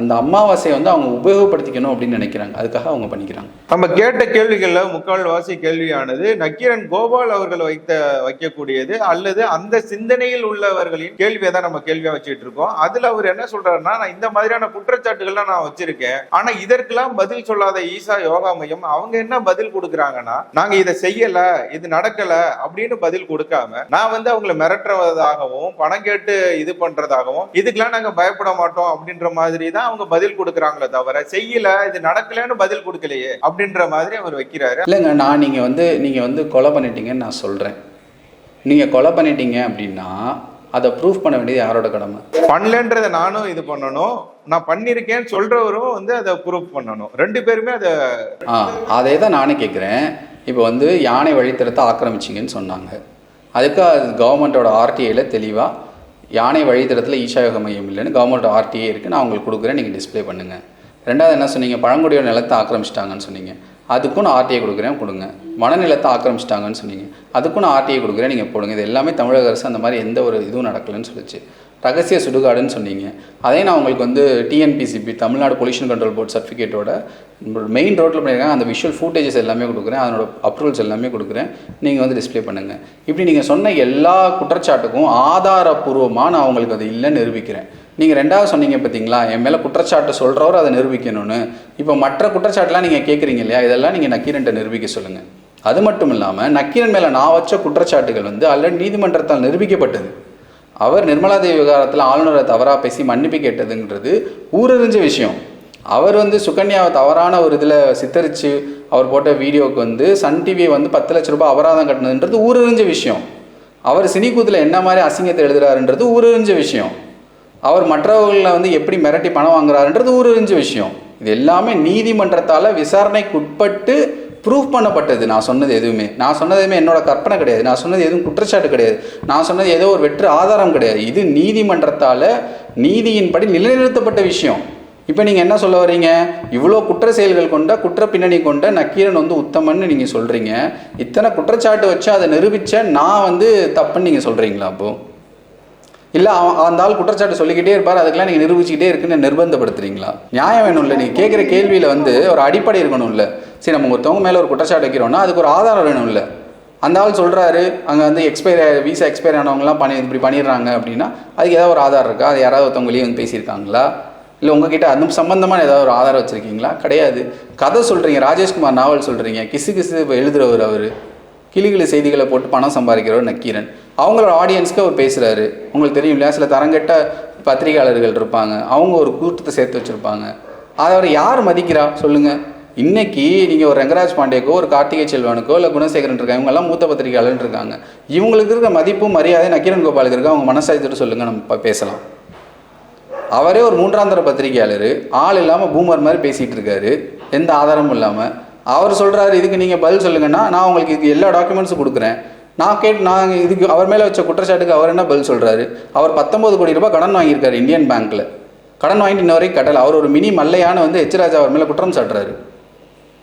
அந்த அமாவாசையை வந்து அவங்க உபயோகப்படுத்திக்கணும் அப்படின்னு நினைக்கிறாங்க. அதுக்காக அவங்க பண்ணிக்கிறாங்க. நம்ம கேட்ட கேள்விகளில் முக்கால்வாசி கேள்வியானது நக்கீரன் கோபால் அவர்கள் வைத்த வைக்கக்கூடியது அல்லது அந்த சிந்தனையில் உள்ளவர்களின் கேள்வியை தான் நம்ம கேள்வியாக வச்சுட்டு இருக்கோம். அதுல அவர் என்ன சொல்றாருன்னா நான் இந்த மாதிரியான குற்றச்சாட்டுகள்லாம் நான் வச்சிருக்கேன். ஆனா இதற்கெல்லாம் பதில் சொல்லாத ஈசா யோகா மையம் அவங்க என்ன பதில் கொடுக்குறாங்கன்னா நாங்க இதை செய்யல இது நடக்கல அப்படின்னு பதில் கொடுக்காம நான் வந்து அவங்களை மிரட்டுறதாகவும் பணம் கேட்டு இது பண்றதாகவும் இதுக்கெல்லாம் நாங்கள் பயப்பட மாட்டோம் அப்படின்ற மாதிரி தான் அவங்க பதில் கொடுக்குறாங்களே தவிர செய்யல இது நடக்கலன்னு பதில் கொடுக்கலையே அப்படின்ற மாதிரி அவர் வைக்கிறாரு. இல்லைங்க நான் நீங்கள் வந்து நீங்கள் வந்து கொலை பண்ணிட்டீங்கன்னு நான் சொல்கிறேன் நீங்கள் கொலை பண்ணிட்டீங்க அப்படின்னா அதை ப்ரூஃப் பண்ண வேண்டியது யாரோட கடமை? பண்ணலன்றத நானும் இது பண்ணணும். நான் பண்ணிருக்கேன்னு சொல்றவரும் வந்து அதை ப்ரூஃப் பண்ணணும். ரெண்டு பேருமே அதை ஆ அதே தான் நானே கேட்குறேன் இப்போ வந்து யானை வழித்தடத்தை ஆக்கிரமிச்சிங்கன்னு சொன்னாங்க. அதுக்கு அது கவர்மெண்ட்டோட ஆர்டிஐயில் தெளிவாக யானை வழித்தடத்தில் ஈஷாயோக மையம் இல்லைன்னு கவர்மெண்ட் ஆர்டிஏ இருக்குது நான் உங்களுக்கு கொடுக்குறேன். நீங்கள் டிஸ்ப்ளே பண்ணுங்கள் ரெண்டாவது என்ன சொன்னீங்க? பழங்குடியோட நிலத்தை ஆக்கிரமிச்சிட்டாங்கன்னு சொன்னீங்க. அதுக்கும் நான் ஆர்டிஐ கொடுக்குறேன். கொடுங்க. மனநிலத்தை ஆக்கிரமிச்சிட்டாங்கன்னு சொன்னீங்க. அதுக்கும் நான் ஆர்டிஐ கொடுக்குறேன். நீங்கள் போடுங்க. இது எல்லாமே தமிழக அரசு அந்த மாதிரி எந்த ஒரு இதுவும் நடக்கலைன்னு சொல்லிச்சு. ரகசிய சுடுகாடுன்னு சொன்னீங்க. அதே நான் உங்களுக்கு வந்து TNPCB Tamil Nadu pollution control board சர்டிஃபிகேட்டோட main ரோட்டில் பண்ணியிருக்காங்க. அந்த விஷுவல் ஃபூட்டேஜஸ் எல்லாமே கொடுக்குறேன். அதனோட அப்ரூவல்ஸ் எல்லாமே கொடுக்குறேன். நீங்கள் வந்து டிஸ்ப்ளே பண்ணுங்கள் இப்படி நீங்கள் சொன்ன எல்லா குற்றச்சாட்டுக்கும் ஆதாரப்பூர்வமாக நான் உங்களுக்கு அது இல்லைன்னு நிரூபிக்கிறேன். நீங்கள் ரெண்டாவது சொன்னீங்க பார்த்தீங்களா என் மேலே குற்றச்சாட்டு சொல்கிறவர் அதை நிரூபிக்கணும்னு. இப்போ மற்ற குற்றச்சாட்டுலாம் நீங்கள் கேட்குறீங்க இல்லையா? இதெல்லாம் நீங்கள் நக்கீரன்ட்ட நிரூபிக்க சொல்லுங்கள் அது மட்டும் இல்லாமல் நக்கீரன் மேலே நான் வச்ச குற்றச்சாட்டுகள் வந்து ஆல்ரெடி நீதிமன்றத்தால் நிரூபிக்கப்பட்டது. அவர் நிர்மலா தேவி விவகாரத்தில் ஆளுநரை தவறாக பேசி மன்னிப்பு கேட்டதுன்றது ஊரறிஞ்ச விஷயம். அவர் வந்து சுகன்யாவை தவறான ஒரு இதில் சித்தரித்து அவர் போட்ட வீடியோவுக்கு வந்து சன் டிவி வந்து பத்து லட்ச ரூபாய் அபராதம் கட்டினதுன்றது ஊரறிஞ்ச விஷயம். அவர் சினிக்கூத்தில் என்ன மாதிரி அசிங்கத்தை எழுதுறாருன்றது ஊரறிஞ்ச விஷயம். அவர் மற்றவர்களை வந்து எப்படி மிரட்டி பணம் வாங்குறாருன்றது ஊரறிஞ்ச விஷயம். இது எல்லாமே நீதிமன்றத்தால் விசாரணைக்குட்பட்டு ப்ரூஃப் பண்ணப்பட்டது. நான் சொன்னது எதுவுமே. நான் சொன்னது எதுவுமே என்னோட கற்பனை கிடையாது. நான் சொன்னது எதுவும் குற்றச்சாட்டு கிடையாது. நான் சொன்னது ஏதோ ஒரு வெற்று ஆதாரம் கிடையாது. இது நீதிமன்றத்தால் நீதியின்படி நிலைநிறுத்தப்பட்ட விஷயம். இப்போ நீங்கள் என்ன சொல்ல வர்றீங்க? இவ்வளோ குற்ற செயல்கள் கொண்ட குற்ற பின்னணி கொண்ட நக்கீரன் வந்து உத்தமன்னு நீங்கள் சொல்கிறீங்க இத்தனை குற்றச்சாட்டு வச்சு அதை நிரூபித்த நான் வந்து தப்புன்னு நீங்கள் சொல்கிறீங்களா அப்போது இல்லை அவன் அந்த ஆள் குற்றச்சாட்டு சொல்லிக்கிட்டே இருப்பார். அதுக்கெல்லாம் நீங்கள் நிரூபிச்சுக்கிட்டே இருக்குன்னு நிர்பந்தப்படுத்துறீங்களா? நியாயம் வேணும்ல. நீங்கள் கேட்குற கேள்வியில் வந்து ஒரு அடிப்படை இருக்கணும்ல. சரி நம்ம ஒருத்தவங்க மேலே ஒரு குற்றச்சாட்டு வைக்கிறோம்னா அதுக்கு ஒரு ஆதாரம் வேணும்ல. அந்த ஆள் சொல்கிறாரு அங்கே வந்து எக்ஸ்பைர் வீசா எக்ஸ்பைர் ஆனவங்கலாம் பண்ணி இப்படி பண்ணிடுறாங்க அப்படின்னா அதுக்கு ஏதாவது ஒரு ஆதாரம் இருக்கா? அது யாராவது ஒருத்தவங்க வெளியே வந்து பேசியிருக்காங்களா? இல்லை உங்ககிட்ட அது சம்மந்தமான ஏதாவது ஒரு ஆதாரம் வச்சுருக்கீங்களா? கிடையாது. கதை சொல்கிறீங்க ராஜேஷ்குமார் நாவல் சொல்கிறீங்க கிசு கிசு இப்போ எழுதுறவர் அவர். கிளிகிளி செய்திகளை போட்டு பணம் சம்பாதிக்கிறவர் நக்கீரன். அவங்களோட ஆடியன்ஸ்க்கு அவர் பேசுகிறாரு உங்களுக்கு தெரியும் இல்லையா? சில தரங்கட்ட பத்திரிகையாளர்கள் இருப்பாங்க. அவங்க ஒரு கூட்டத்தை சேர்த்து வச்சுருப்பாங்க. அதை அவர் யார் மதிக்கிறா? சொல்லுங்கள் இன்னைக்கு நீங்கள் ஒரு ரங்கராஜ் பாண்டேக்கோ ஒரு கார்த்திகை செல்வனுக்கோ இல்லை குணசேகரன் இருக்காங்க இவங்கெல்லாம் மூத்த பத்திரிகையாளர் இருக்காங்க. இவங்களுக்கு இருக்க மதிப்பும் மரியாதை நக்கீரன் கோபாலுக்கு இருக்க அவங்க மனசாயத்துட்டு சொல்லுங்கள் நம்ம பேசலாம். அவரே ஒரு மூன்றாந்தர பத்திரிகையாளர். ஆள் இல்லாமல் பூமர் மாதிரி பேசிகிட்டு இருக்காரு. எந்த ஆதாரமும் இல்லாமல் அவர் சொல்கிறாரு இதுக்கு நீங்கள் பதில் சொல்லுங்கன்னா நான் உங்களுக்கு இதுக்கு எல்லா டாக்குமெண்ட்ஸும் கொடுக்குறேன். நான் கேட்டு நான் இதுக்கு அவர் மேலே வச்ச குற்றச்சாட்டுக்கு அவர் என்ன பதில் சொல்கிறாரு அவர் பத்தொம்பது கோடி ரூபாய் கடன் வாங்கியிருக்காரு இந்தியன் பேங்க்கில் கடன் வாங்கிட்டு இன்ன வரைக்கும் கட்டலை. அவர் ஒரு மினி மல்லையான வந்து எச்ராஜா அவர் மேலே குற்றம் சாட்டுறாரு.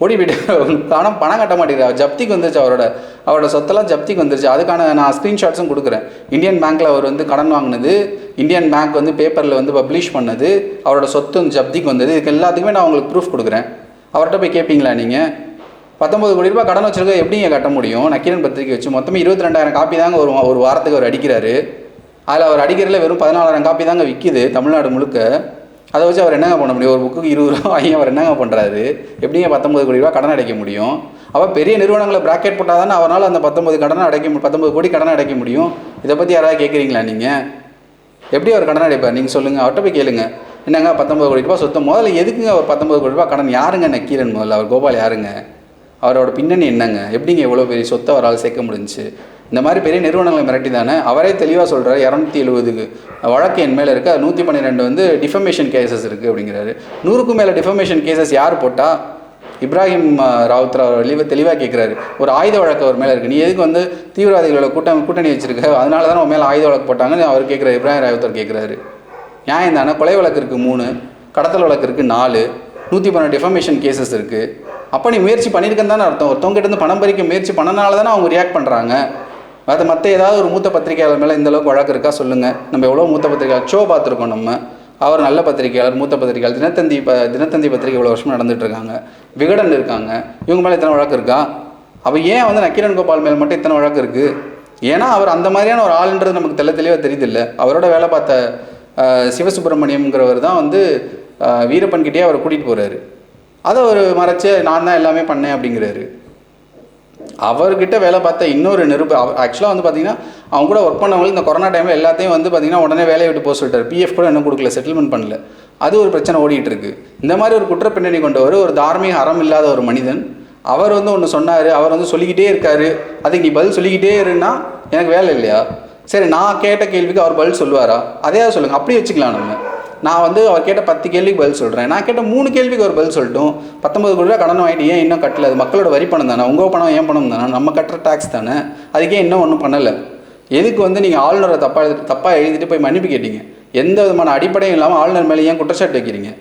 ஓடி போயிட்டு பணம் பணம் கட்ட மாட்டேங்கிறார் ஜப்திக்கு வந்துருச்சு அவரோட அவரோட சொத்தெல்லாம் ஜப்திக்கு வந்துருச்சு. அதுக்கான நான் ஸ்க்ரீன்ஷாட்ஸும் கொடுக்குறேன். இந்தியன் பேங்க்கில் அவர் வந்து கடன் வாங்கினது இந்தியன் பேங்க் வந்து பேப்பரில் வந்து பப்ளிஷ் பண்ணது அவரோட சொத்து வந்து ஜப்திக்கு வந்தது. இதுக்கு எல்லாத்துக்குமே நான் உங்களுக்கு ப்ரூஃப் கொடுக்குறேன். அவர்கிட்ட போய் கேட்பீங்களா நீங்கள் பத்தொம்பது கோடி ரூபாய் கடன் வச்சிருக்க எப்படிங்க கட்ட முடியும்? நக்கீரன் பத்திரிக்கை வச்சு மொத்தமே இருபத்தி ரெண்டாயிரம் காப்பி தாங்க ஒரு ஒரு வாரத்துக்கு அவர் அடிக்கிறாரு. அதில் அவர் அடிக்கிறதுல வெறும் பதினாலாயிரம் காப்பி தாங்க விற்கிது தமிழ்நாடு முழுக்க. அதை வச்சு அவர் என்னங்க பண்ண முடியும்? ஒரு புக்குக்கு இருபது ரூபா வாங்கி அவர் என்னங்க பண்ணுறாரு எப்படிங்க பத்தொம்பது கோடி ரூபா கடன் அடைக்க முடியும்? அப்போ பெரிய நிறுவனங்களை பிராக்கெட் போட்டால் தானே அவரால் அந்த பத்தொம்பது கடனை அடைக்க முடியும் பத்தொம்பது கோடி கடனை அடைக்க முடியும்? இதை பற்றி யாராவது கேட்குறீங்களா நீங்கள் எப்படி அவர் கடன் அடைப்பார்? நீங்கள் சொல்லுங்கள் அவர்கிட்ட போய் கேளுங்க. என்னங்க பத்தொம்பது கோடி ரூபா சொத்தம் முதல்ல எதுக்குங்க அவர் பத்தொம்பது கோடி ரூபா கடன்? யாருங்க நக்கீரன் முதல்ல? அவர் கோபால் யாருங்க? அவரோட பின்னணி என்னங்க? எப்படிங்க இவ்வளோ பெரிய சொத்தை அவரால் சேர்க்க முடிஞ்சுச்சு இந்த மாதிரி பெரிய நிறுவனங்களை மிரட்டி தானே அவரே தெளிவாக சொல்கிறார் இரநூத்தி எழுபதுக்கு வழக்கு என் மேலே இருக்குது அது நூற்றி பன்னிரெண்டு வந்து டிஃபமேஷன் கேசஸ் இருக்குது அப்படிங்கிறாரு. நூறுக்கும் மேலே டிஃபமேஷன் கேசஸ் யார் போட்டால் இப்ராஹிம் ராவுத்ரா அவர் தெளிவாக தெளிவாக கேட்குறாரு ஒரு ஆயுத வழக்கு அவர் மேலே இருக்குது நீ எதுக்கு வந்து தீவிரவாதிகளோட கூட்டம் கூட்டணி வச்சிருக்க? அதனால தான் உன் மேலே ஆயுத வழக்கு போட்டாங்கன்னு அவர் கேட்குறாரு இப்ராஹிம் ராவுத்தர் கேட்குறாரு நியாயம் தானே? கொலை வழக்கு இருக்குது மூணு கடத்தல் வழக்கு இருக்குது நாலு நூற்றி பன்னெண்டு டிஃபமேஷன் கேசஸ் இருக்குது அப்போ நீ முயற்சி பண்ணியிருக்கேன்னு தானே அர்த்தம். ஒருத்தவங்ககிட்ட இருந்து பணம் பறிக்க முயற்சி பண்ணனால தானே அவங்க ரியாக்ட் பண்ணுறாங்க அது மற்ற ஏதாவது ஒரு மூத்த பத்திரிகையாளர் மேலே இந்தளவுக்கு வழக்கு இருக்கா சொல்லுங்கள் நம்ம எவ்வளோ மூத்த பத்திரிகையாளர் ஷோ பார்த்துருக்கோம் நம்ம. அவர் நல்ல பத்திரிகையாளர் மூத்த பத்திரிகையாளர். தினத்தந்தி ப தினத்தந்தி பத்திரிகை இவ்வளோ வருஷம் நடந்துட்டு இருக்காங்க விகடன் இருக்காங்க. இவங்க மேலே இத்தனை வழக்கு இருக்கா? அப்போ ஏன் வந்து நக்கீரன் கோபால் மேல் மட்டும் இத்தனை வழக்கு இருக்குது ஏன்னா அவர் அந்த மாதிரியான ஒரு ஆளுன்றது நமக்கு தெல்ல தெளிவாக தெரியுது இல்லை அவரோட வேலை பார்த்த சிவசுப்பிரமணியம்ங்கிறவர் தான் வந்து வீரப்பன்கிட்டேயே அவரை கூட்டிகிட்டு போகிறாரு அதை ஒரு மறைச்சு நான் தான் எல்லாமே பண்ணேன் அப்படிங்கிறாரு. அவர்கிட்ட வேலை பார்த்த இன்னொரு நிருப ஆக்சுவலாக வந்து பார்த்தீங்கன்னா அவங்க கூட ஒர்க் பண்ணவங்களுக்கு இந்த கொரோனா டைமில் எல்லாத்தையும் வந்து பார்த்தீங்கன்னா உடனே வேலையை விட்டு போக சொல்லிட்டார். பிஎஃப் கூட இன்னும் கொடுக்கல செட்டில்மெண்ட் பண்ணல. அது ஒரு பிரச்சனை ஓடிட்டு இருக்கு. இந்த மாதிரி ஒரு குற்ற பின்னணி கொண்டவர் ஒரு தார்மீக அறம் இல்லாத ஒரு மனிதன் அவர் வந்து ஒன்று சொன்னார் அவர் வந்து சொல்லிக்கிட்டே இருக்காரு. அதுக்கு நீ பதில் சொல்லிக்கிட்டே இருன்னா எனக்கு வேலை இல்லையா? சரி நான் கேட்ட கேள்விக்கு அவர் பதில் சொல்லுவாரா? அதையாவது சொல்லுங்கள் அப்படி வச்சுக்கலாம் நம்ம. நான் வந்து அவர் கேட்ட பத்து கேள்விக்கு பதில் சொல்கிறேன் நான் கேட்ட மூணு கேள்விக்கு ஒரு பதில் சொல்லட்டும். பத்தொம்பது கோடி ரூபா கடன் வாங்கிட்டு ஏன் இன்னும் கட்டல? அது மக்களோட வரி பணம் தானே. உங்கள் பணம் ஏன் பணம் தானே. நம்ம கட்டுற டேக்ஸ் தானே. அதுக்கே இன்னும் ஒன்றும் பண்ணலை? எதுக்கு வந்து நீங்கள் ஆளுநரை தப்பாக எழுதி தப்பாக எழுதிட்டு போய் மன்னிப்பு கேட்டீங்க? எந்த விதமான அடிப்படையும் இல்லாமல் ஆளுநர் மேலே ஏன் குற்றச்சாட்டு வைக்கிறீங்க?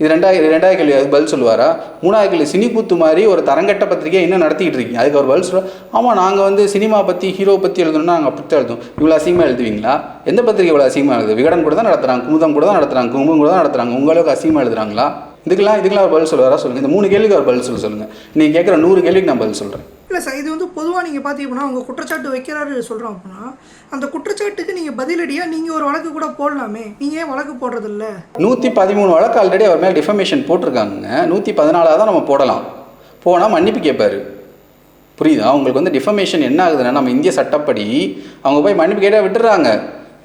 இது ரெண்டாயிரம் ரெண்டாவது கேள்வி அதுக்கு பதில் சொல்லுவாரா? மூணாவது கேள்வி சினிக்கூத்து மாதிரி ஒரு தரங்கட்ட பத்திரிகை இன்னும் நடத்திக்கிட்டு இருக்கீங்க. அதுக்கு அவர் பதில் சொல்லுவார் ஆமாம் நாங்கள் வந்து சினிமா பற்றி ஹீரோ பற்றி எழுதணும்னா நாங்கள் அப்படி தான் எழுதும் இவ்வளோ அசிங்கமாக எழுதுவீங்களா? எந்த பத்திரிகை இவ்வளோ அசிங்கமாக எழுது விகடன் கூட தான் நடத்துகிறாங்க குமுதம் கூட தான் நடத்துகிறாங்க கும்பம் கூட தான் நடத்துகிறாங்க உங்களுக்கு அசிங்கமாக எழுதுறாங்களா? இதுக்கெல்லாம் இதுக்கெல்லாம் அவர் பதில் சொல்லுவாரா சொல்லுங்கள் இந்த மூணு கேள்விக்கு அவர் பதில் சொல்ல சொல்லுங்கள் நீங்கள் கேட்குற நூறு கேள்விக்கு நான் பதில் சொல்கிறேன் இல்லை சார் இது வந்து பொதுவாக நீங்கள் பார்த்தீங்கன்னா அவங்க குற்றச்சாட்டு வைக்கிறாரு சொல்கிறோம் அப்படின்னா அந்த குற்றச்சாட்டுக்கு நீங்கள் பதிலடியாக நீங்கள் ஒரு வழக்கு கூட போடலாமே. நீங்கள் ஏன் வழக்கு போடுறதில்ல? நூற்றி பதிமூணு வழக்கு ஆல்ரெடி அவர் மேலே டிஃபமேஷன் போட்டிருக்காங்க நூற்றி பதினாலாக தான் நம்ம போடலாம். போனால் மன்னிப்பு கேட்பார் புரியுதா? அவங்களுக்கு வந்து டிஃபமேஷன் என்ன ஆகுதுன்னா நம்ம இந்திய சட்டப்படி அவங்க போய் மன்னிப்பு கேட்டால் விட்டுறாங்க.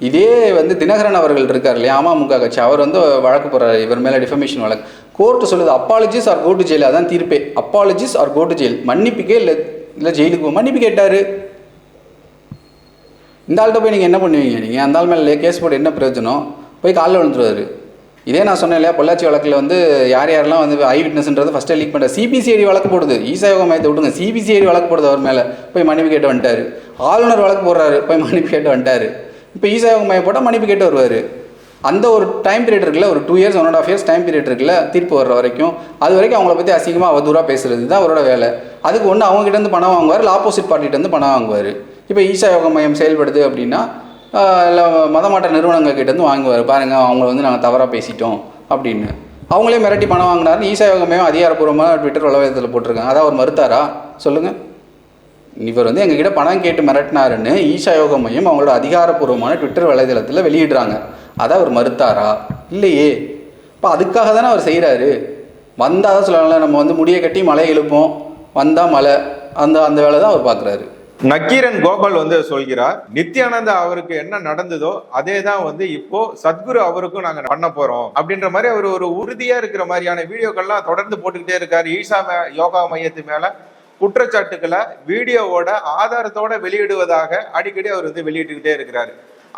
இதே வந்து தினகரன் அவர்கள் இருக்கார் இல்லையா அமமுக கட்சி. அவர் வந்து வழக்கு போடுறாரு. இவர் மேலே டிஃபமேஷன் வழக்கு. கோர்ட்டு சொல்லுது apologise or go to jail அதான் தீர்ப்பே. Apologise or go to jail மன்னிப்புக்கே இல்லை. இல்லை ஜெயிலுக்கு போ. மன்னிப்பு கேட்டார். இந்த ஆள்கிட்ட போய் நீங்கள் என்ன பண்ணுவீங்க? நீங்கள் அந்த ஆள் மேலே கேஸ் போட்டு என்ன பிரயோஜனம்? போய் காலில் விழுந்துருவார். இதே நான் சொன்னேன் இல்லையா பொள்ளாச்சி வழக்கில் வந்து யார் யாரெல்லாம் வந்து ஐ விட்னஸ்ன்றது ஃபஸ்ட்டே லீக் பண்ணுற சிபிசிஐடி வழக்கு போடுது. ஈசாயோக மையத்தை விடுங்க சிபிசிஐடி வழக்கு போடுது அவர் மேலே. போய் மன்னிப்பு கேட்டு வந்துட்டார். ஆளுநர் வழக்கு போடுறாரு. போய் மன்னிப்பு கேட்டு வந்துட்டார். இப்போ ஈசாயோக மையம் போட்டால் மன்னிப்பு கேட்டு வருவார். அந்த ஒரு டைம் பீரியட் இருக்குல்ல ஒரு two years one and half years time period இருக்குல்ல தீர்ப்பு வர்ற வரைக்கும் அது வரைக்கும் அவங்கள பற்றி அசிங்கமாக அவதூறாக பேசுறது தான் அவரோட வேலை. அதுக்கு ஒன்று அவங்ககிட்டருந்து பணம் வாங்குவார் இல்லை ஆப்போசிட் பார்ட்டிகிட்ட பணம் வாங்குவார். இப்போ ஈஷா யோக மையம் செயல்படுது அப்படின்னா இல்லை மதமாற்ற நிறுவனங்கள் கிட்டேருந்து வாங்குவார். பாருங்கள் அவங்கள வந்து நாங்கள் தவறாக பேசிட்டோம் அப்படின்னு. அவங்களே மிரட்டி பணம் வாங்கினாரு ஈசா யோக அதிகாரப்பூர்வமாக ட்விட்டர் வலைதளத்தில் போட்டிருக்காங்க. அதான் அவர் மறுத்தாரா? சொல்லுங்கள் இவர் வந்து எங்ககிட்ட பணம் கேட்டு மிரட்டினாருன்னு ஈஷா யோக மையம் அவங்களோட அதிகாரப்பூர்வமான ட்விட்டர் வலைதளத்தில் வெளியிடுறாங்க. அதை அவர் மறுத்தாரா? இல்லையே. இப்போ அதுக்காக தானே அவர் செய்கிறாரு வந்தால் தான் சொல்லலாம் நம்ம வந்து முடியை கட்டி மலை எழுப்போம் வந்தால் மலை. அந்த அந்த வேலை தான் அவர் பார்க்குறாரு. நக்கீரன் கோபால் வந்து சொல்கிறார் நித்யானந்தா அவருக்கு என்ன நடந்ததோ அதே தான் வந்து இப்போ சத்குரு அவருக்கும் நாங்க பண்ண போறோம். அப்படின்ற மாதிரி அவர் ஒரு உறுதியா இருக்கிற மாதிரியான வீடியோக்கள்லாம் தொடர்ந்து போட்டுக்கிட்டே இருக்காரு. ஈஷா யோகா மையத்து மேல. குற்றச்சாட்டுக்களை வீடியோவோட ஆதாரத்தோட வெளியிடுவதாக அடிக்கடி அவர் வந்து வெளியிட்டுக்கிட்டே இருக்கிறாரு.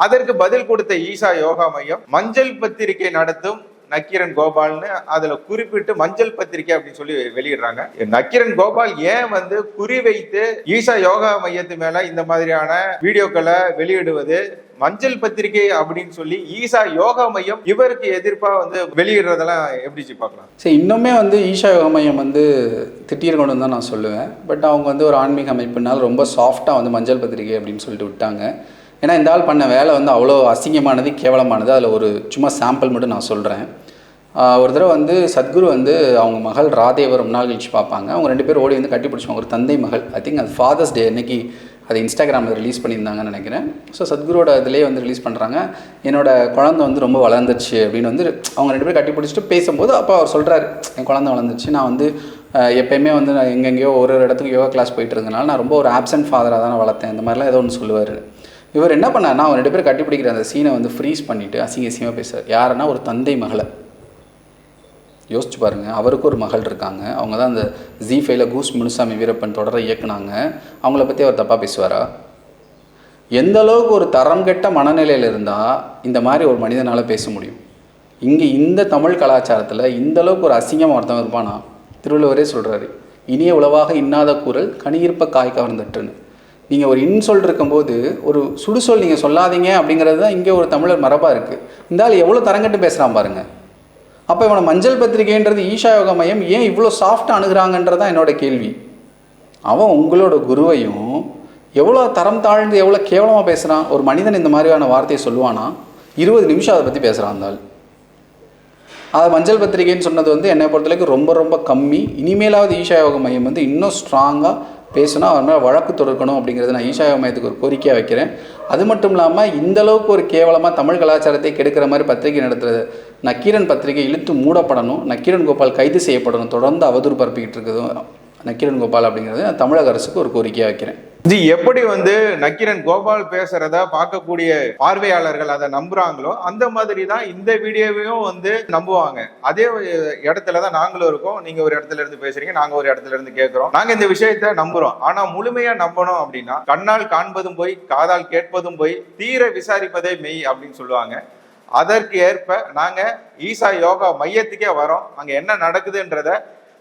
அதற்கு பதில் கொடுத்த ஈஷா யோகா மையம் மஞ்சள் பத்திரிகை நடத்தும் நக்கீரன் கோபால்னு அதில் குறிப்பிட்டு மஞ்சள் பத்திரிக்கை அப்படின்னு சொல்லி வெளியிடுறாங்க. நக்கீரன் கோபால் ஏன் வந்து குறிவைத்து ஈஷா யோகா மையத்து மேல இந்த மாதிரியான வீடியோக்களை வெளியிடுவது? மஞ்சள் பத்திரிகை அப்படின்னு சொல்லி ஈசா யோகா மையம் இவருக்கு எதிர்ப்பா வந்து வெளியிடுறதெல்லாம் எப்படி பார்க்கலாம்? சரி இன்னுமே வந்து ஈஷா யோகா மையம் வந்து திட்டியிருக்கணும்னு தான் நான் சொல்லுவேன். பட் அவங்க வந்து ஒரு ஆன்மீக அமைப்புனால ரொம்ப சாஃப்டாக வந்து மஞ்சள் பத்திரிகை அப்படின்னு சொல்லிட்டு விட்டாங்க. ஏன்னா இந்த ஆள் பண்ண வேலை வந்து அவ்வளோ அசிங்கமானது கேவலமானது. அதில் ஒரு சும்மா சாம்பிள் மட்டும் நான் சொல்கிறேன் ஒரு தடவை வந்து சத்குரு வந்து அவங்க மகள் ராதேவை ரொம்ப நாள் கழிச்சு பார்ப்பாங்க. அவங்க ரெண்டு பேரும் ஓடி வந்து கட்டி பிடிச்சாங்க ஒரு தந்தை மகள். ஐ திங்க் அது ஃபாதர்ஸ் டே அன்னைக்கு அதை இன்ஸ்டாகிராமில் ரிலீஸ் பண்ணியிருந்தாங்கன்னு நினைக்கிறேன். ஸோ சத்குரோட இதிலே வந்து ரிலீஸ் பண்ணுறாங்க என்னோட குழந்தை வந்து ரொம்ப வளர்ந்துச்சு அப்படின்னு வந்து அவங்க ரெண்டு பேரும் கட்டி பிடிச்சிட்டு பேசும்போது அப்போ அவர் சொல்கிறார் என் குழந்தை வளர்ந்துச்சு நான் வந்து எப்பயுமே வந்து நான் எங்கெங்கேயோ ஒரு ஒரு இடத்துக்கு யோகா கிளாஸ் போயிட்டு இருந்தனால நான் ரொம்ப ஒரு ஆப்சன்ட் ஃபாதராக தான் வளர்த்தேன். இந்த மாதிரிலாம் ஏதோ ஒன்று சொல்லுவார். இவர் என்ன பண்ணார்னா அவன் ரெண்டு பேரும் கட்டிப்பிடிக்கிற அந்த சீனை வந்து ஃப்ரீஸ் பண்ணிவிட்டு அசிங்க அசிங்கமாக பேசுறார். யாருன்னா ஒரு தந்தை மகளை. யோசிச்சு பாருங்கள் அவருக்கு ஒரு மகள் இருக்காங்க. அவங்க தான் அந்த ஜி ஃபைவ்ல கூஸ் முனுசாமி வீரப்பன் தொடரை இயக்குனாங்க. அவங்கள பற்றி அவர் தப்பாக பேசுவாரா? எந்த அளவுக்கு ஒரு தரம் கெட்ட மனநிலையில் இருந்தால் இந்த மாதிரி ஒரு மனிதனால் பேச முடியும். இங்கே இந்த தமிழ் கலாச்சாரத்தில் இந்த அளவுக்கு ஒரு அசிங்கமாக ஒருத்தன் இருப்பானா? திருவள்ளுவரே சொல்கிறாரு இனிய உளவாக இன்னாத கூறல் கனியிருப்ப காய் கவர்ந்துட்டுன்னு நீங்கள் ஒரு இன்சொல் இருக்கும்போது ஒரு சுடுசொல் நீங்கள் சொல்லாதீங்க அப்படிங்கிறது தான் இங்கே ஒரு தமிழர் மரபாக இருக்குது இந்த ஆள் எவ்வளோ தரங்கட்டு பேசுகிறான் பாருங்கள் அப்போ இவனை மஞ்சள் பத்திரிகைன்றது ஈஷா யோகா மையம் ஏன் இவ்வளோ சாஃப்டாக அணுகிறாங்கன்றது தான் என்னோட கேள்வி. அவன் உங்களோட குருவையும் எவ்வளோ தரம் தாழ்ந்து எவ்வளோ கேவலமாக பேசுகிறான் ஒரு மனிதன் இந்த மாதிரியான வார்த்தையை சொல்லுவானா? இருபது நிமிஷம் அதை பற்றி பேசுகிறான் அந்த ஆள். அது மஞ்சள் பத்திரிகைன்னு சொன்னது வந்து என்னை பொறுத்தவரைக்கும் ரொம்ப ரொம்ப கம்மி. இனிமேலாவது ஈஷா யோக மையம் வந்து இன்னும் ஸ்ட்ராங்காக பேசினா அவர் மேலே வழக்கு தொடர்க்கணும் அப்படிங்கிறது நான் ஈஷா மையத்துக்கு ஒரு கோரிக்கையாக வைக்கிறேன். அது மட்டும் இல்லாமல் இந்த அளவுக்கு ஒரு கேவலமாக தமிழ் கலாச்சாரத்தை கெடுக்கிற மாதிரி பத்திரிகை நடத்துறது. நக்கீரன் பத்திரிகை இழுத்து மூடப்படணும். நக்கீரன் கோபால் கைது செய்யப்படணும். தொடர்ந்து அவதூறு பரப்பிக்கிட்டு இருக்குது நக்கீரன் கோபால் அப்படிங்கிறது நான் தமிழக அரசுக்கு ஒரு கோரிக்கையாக வைக்கிறேன். ஜி எப்படி வந்து நக்கீரன் கோபால் பேசுறத பார்க்கக்கூடிய பார்வையாளர்கள் அதை நம்புறாங்களோ அந்த மாதிரி தான் இந்த வீடியோவையும் வந்து நம்புவாங்க. அதே இடத்துல தான் நாங்களும் இருக்கோம். நீங்க ஒரு இடத்துல இருந்து பேசுறீங்க நாங்க ஒரு இடத்துல இருந்து கேட்கிறோம் நாங்க இந்த விஷயத்த நம்புறோம். ஆனா முழுமையா நம்பணும் அப்படின்னா கண்ணால் காண்பதும் போய் காதால் கேட்பதும் போய் தீர விசாரிப்பதே மெய் அப்படின்னு சொல்லுவாங்க. அதற்கு ஏற்ப நாங்க ஈசா யோகா மையத்துக்கே வரோம். அங்க என்ன நடக்குதுன்றத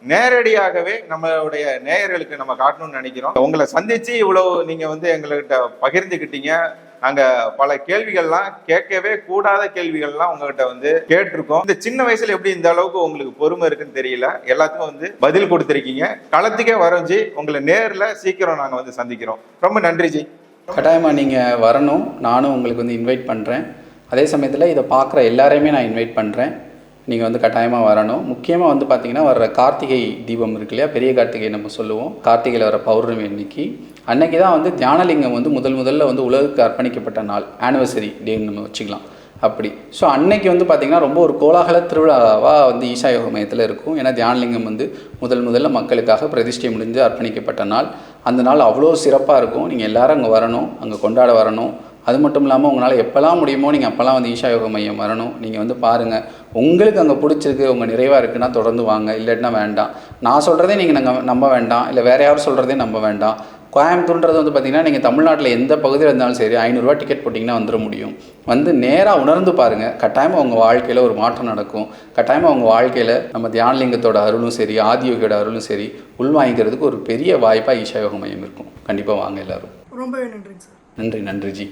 நேரடியாகவே நம்மளுடைய நேயர்களுக்கு நம்ம காட்டணும்னு நினைக்கிறோம். உங்களை சந்திச்சு இவ்வளவு நீங்க வந்து எங்கள்கிட்ட பகிர்ந்துக்கிட்டீங்க நாங்க பல கேள்விகள்லாம் கேட்கவே கூடாத கேள்விகள்லாம் உங்ககிட்ட வந்து கேட்டிருக்கோம். இந்த சின்ன வயசுல எப்படி இந்த அளவுக்கு உங்களுக்கு பொறுமை இருக்குன்னு தெரியல. எல்லாத்துக்கும் வந்து பதில் கொடுத்துருக்கீங்க. களத்துக்கே வரைஞ்சி உங்களை நேர்ல சீக்கிரம் நாங்க வந்து சந்திக்கிறோம். ரொம்ப நன்றி ஜி. கட்டாயமாக நீங்கள் வரணும். நானும் உங்களுக்கு வந்து இன்வைட் பண்ணுறேன் அதே சமயத்தில் இதை பார்க்குற எல்லாரையுமே நான் இன்வைட் பண்ணுறேன் நீங்கள் வந்து கட்டாயமாக வரணும். முக்கியமாக வந்து பார்த்தீங்கன்னா வர்ற கார்த்திகை தீபம் இருக்கு இல்லையா? பெரிய கார்த்திகை நம்ம சொல்லுவோம். கார்த்திகையில் வர பௌர்ணமி அன்னைக்கு. அன்னைக்கு தான் வந்து தியானலிங்கம் வந்து முதல் முதல்ல வந்து உலகுக்கு அர்ப்பணிக்கப்பட்ட நாள். ஆனிவர்சரி டேன்னு நம்ம வச்சுக்கலாம். அப்படி. ஸோ அன்னைக்கு வந்து பார்த்திங்கன்னா ரொம்ப ஒரு கோலாகல திருவிழாவாக வந்து ஈஷா யோக மையத்தில் இருக்கும். ஏன்னா தியானலிங்கம் வந்து முதல் முதல்ல மக்களுக்காக பிரதிஷ்டை முடிந்து அர்ப்பணிக்கப்பட்ட நாள். அந்த நாள் அவ்வளோ சிறப்பாக இருக்கும். நீங்கள் எல்லாரும் அங்கே வரணும். அங்கே கொண்டாட வரணும். அது மட்டும் இல்லாமல் உங்களால் எப்போல்லாம் முடியுமோ நீங்கள் அப்போல்லாம் வந்து ஈஷா யோக மையம் வரணும். நீங்கள் வந்து பாருங்கள் உங்களுக்கு அங்கே பிடிச்சிருக்கு உங்கள் நிறைவாக இருக்குன்னா தொடர்ந்து வாங்க. இல்லாட்டினா வேண்டாம். நான் சொல்கிறதே நீங்கள் நாங்கள் நம்ப வேண்டாம். இல்லை வேறு யாரும் சொல்கிறதே நம்ப வேண்டாம். கோயம்புத்தூர்ன்றது வந்து பார்த்திங்கன்னா நீங்கள் தமிழ்நாட்டில் எந்த பகுதியில் இருந்தாலும் சரி ஐநூறுரூவா டிக்கெட் போட்டிங்கன்னா வந்துட முடியும். வந்து நேராக உணர்ந்து பாருங்கள் கட்டாயமாக உங்கள் வாழ்க்கையில் ஒரு மாற்றம் நடக்கும். கட்டாயமாக உங்கள் வாழ்க்கையில் நம்ம தியானலிங்கத்தோட அருளும் சரி ஆதியோகியோட அருளும் சரி உள்வாங்கிக்கிறதுக்கு ஒரு பெரிய வாய்ப்பாக ஈஷா யோக மையம் இருக்கும். கண்டிப்பாக வாங்க எல்லாரும். ரொம்பவே நன்றிங்க சார். நன்றி நன்றி ஜி